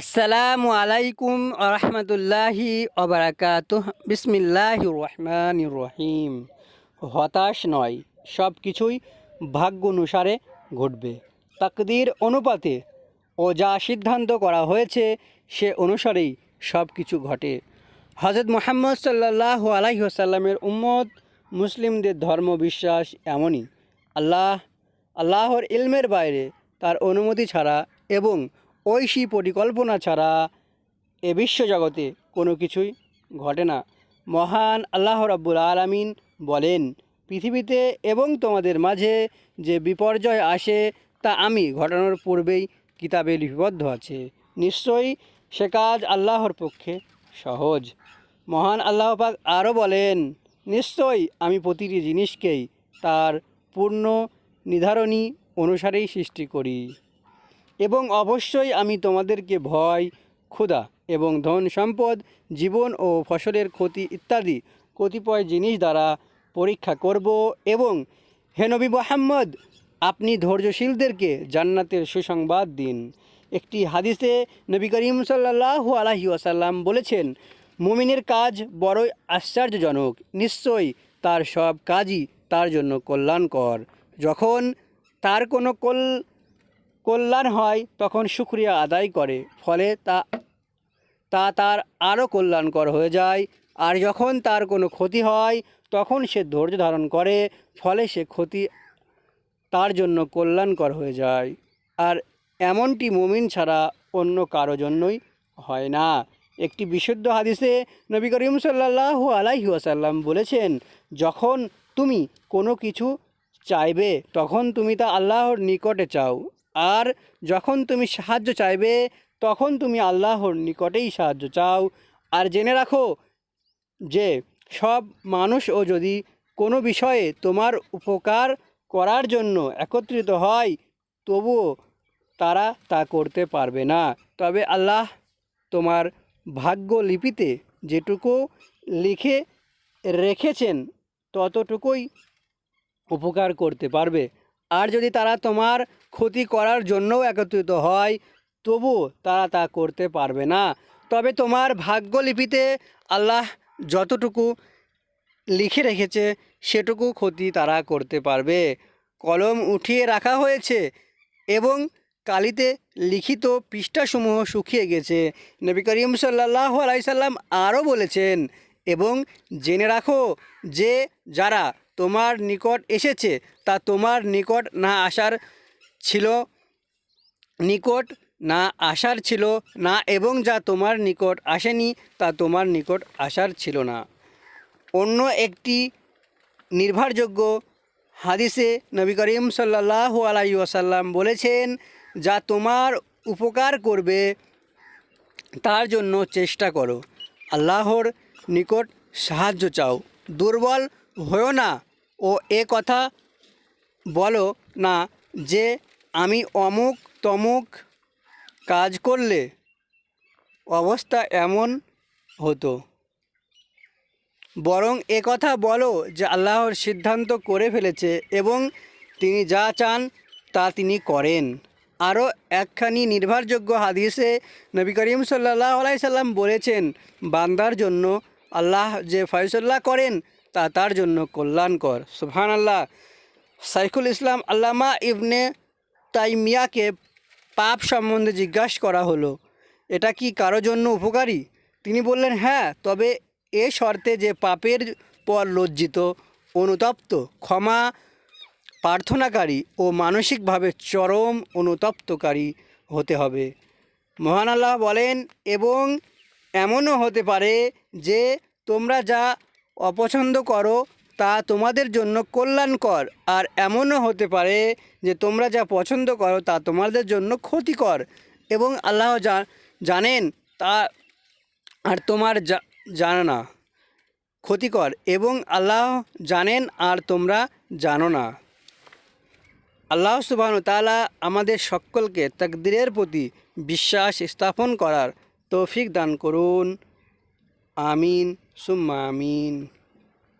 আসসালামু আলাইকুম রহমতুল্লাহি অবরাকাত বিসমিল্লাহ রহমান রহিম। হতাশ নয় সব কিছুই ভাগ্য অনুসারে ঘটবে। তাকদির অনুপাতে ও যা সিদ্ধান্ত করা হয়েছে, সে অনুসারেই সব কিছু ঘটে। হজরত মোহাম্মদ সাল্লাহ আলাইহি আসাল্লামের উম্মত মুসলিমদের ধর্ম বিশ্বাস এমনই। আল্লাহ, আল্লাহর ইলমের বাইরে তার অনুমতি ছাড়া এবং ঐশী পরিকল্পনা ছাড়া এ বিশ্বজগতে কোনো কিছুই ঘটে না। মহান আল্লাহ রাব্বুল আলামিন বলেন, পৃথিবীতে এবং তোমাদের মাঝে যে বিপর্যয় আসে তা আমি ঘটানোর পূর্বেই কিতাবে লিপিবদ্ধ আছে। নিশ্চয়ই সে কাজ আল্লাহর পক্ষে সহজ। মহান আল্লাহ পাক আরও বলেন, নিশ্চয়ই আমি প্রতিটি জিনিসকেই তার পূর্ণ নির্ধারণী অনুসারেই সৃষ্টি করি। এবং অবশ্যই আমি তোমাদেরকে ভয়, ক্ষুধা এবং ধন সম্পদ, জীবন ও ফসলের ক্ষতি ইত্যাদি কতিপয় জিনিস দ্বারা পরীক্ষা করব এবং হে নবী মোহাম্মদ, আপনি ধৈর্যশীলদেরকে জান্নাতের সুসংবাদ দিন। একটি হাদিসে নবী করিম সাল্লাহু আলাহি আসাল্লাম বলেছেন, মুমিনের কাজ বড়ই আশ্চর্যজনক, নিশ্চয়ই তার সব কাজই তার জন্য কল্যাণকর। যখন তার কোনো কল কল্যাণ হয়, তখন শুক্রিয়া আদায় করে। ফলে তা তা তার আরও কল্যাণকর হয়ে যায়। আর যখন তার কোনো ক্ষতি হয়, তখন সে ধৈর্য ধারণ করে। ফলে সে ক্ষতি তার জন্য কল্যাণকর হয়ে যায়। আর এমনটি মুমিন ছাড়া অন্য কারও জন্যই হয় না। একটি বিশুদ্ধ হাদিসে নবী করিম সাল্লাহ আলাইহি আসাল্লাম বলেছেন, যখন তুমি কোনো কিছু চাইবে, তখন তুমি তা আল্লাহর নিকটে চাও। আর যখন তুমি সাহায্য চাইবে, তখন তুমি আল্লাহর নিকটেই সাহায্য চাও। আর জেনে রাখো যে সব মানুষও যদি কোনো বিষয়ে তোমার উপকার করার জন্য একত্রিত হয়, তবুও তারা তা করতে পারবে না। তবে আল্লাহ তোমার ভাগ্য লিপিতে যেটুকু লিখে রেখেছেন, ততটুকুই উপকার করতে পারবে। আর যদি তারা তোমার ক্ষতি করার জন্যও একত্রিত হয়, তবু তারা তা করতে পারবে না। তবে তোমার ভাগ্যলিপিতে আল্লাহ যতটুকু লিখে রেখেছে, সেটুকু ক্ষতি তারা করতে পারবে। কলম উঠিয়ে রাখা হয়েছে এবং কালিতে লিখিত পৃষ্ঠাসমূহ শুকিয়ে গেছে। নবী করিম সাল্লাহ আলাইসাল্লাম আরও বলেছেন, এবং জেনে রাখো যে যারা তোমার নিকট এসেছে, তা তোমার নিকট না আসার ছিল, নিকট না আসার ছিল না এবং যা তোমার নিকট আসেনি, তা তোমার নিকট আসার ছিল না। অন্য একটি নির্ভরযোগ্য হাদিসে নবী করিম সাল্লাহ আলাই ওয়াসাল্লাম বলেছেন, যা তোমার উপকার করবে, তার জন্য চেষ্টা করো। আল্লাহর নিকট সাহায্য চাও। দুর্বল হও না ও এ কথা বলো না যে আমি অমুক তমুক কাজ করলে অবস্থা এমন হতো। বরং এ কথা বলো যে আল্লাহর সিদ্ধান্ত করে ফেলেছে এবং তিনি যা চান তা তিনি করেন। আরও একখানি নির্ভরযোগ্য হাদিসে নবী করিম সাল্লাহ আলাই সাল্লাম বলেছেন, বান্দার জন্য আল্লাহ যে ফয়সল্লা করেন তা তার জন্য কল্যাণকর। সুবহান আল্লাহ সাইফুল ইসলাম আল্লামা ইবনে তাইমিয়াকে পাপ সম্বন্ধে জিজ্ঞাসা করা হলো, এটা কি কারও জন্য উপকারী? তিনি বললেন হ্যাঁ তবে এ শর্তে যে পাপের পর লজ্জিত, অনুতপ্ত, ক্ষমা প্রার্থনাকারী ও মানসিকভাবে চরম অনুতপ্তকারী হতে হবে। মহান আল্লাহ বলেন, এবং এমনও হতে পারে যে তোমরা যা অপছন্দ করো, তা তোমাদের জন্য কল্যাণকর। আর এমনও হতে পারে যে তোমরা যা পছন্দ করো, তা তোমাদের জন্য ক্ষতিকর। এবং আল্লাহ জানেন তা আর তোমার জানো না, ক্ষতিকর। এবং আল্লাহ জানেন আর তোমরা জানো না। আল্লাহ সুবাহন তালা আমাদের সকলকে তাকদিরের প্রতি বিশ্বাস স্থাপন করার তৌফিক দান করুন। আমিন। সুম্মা আমিন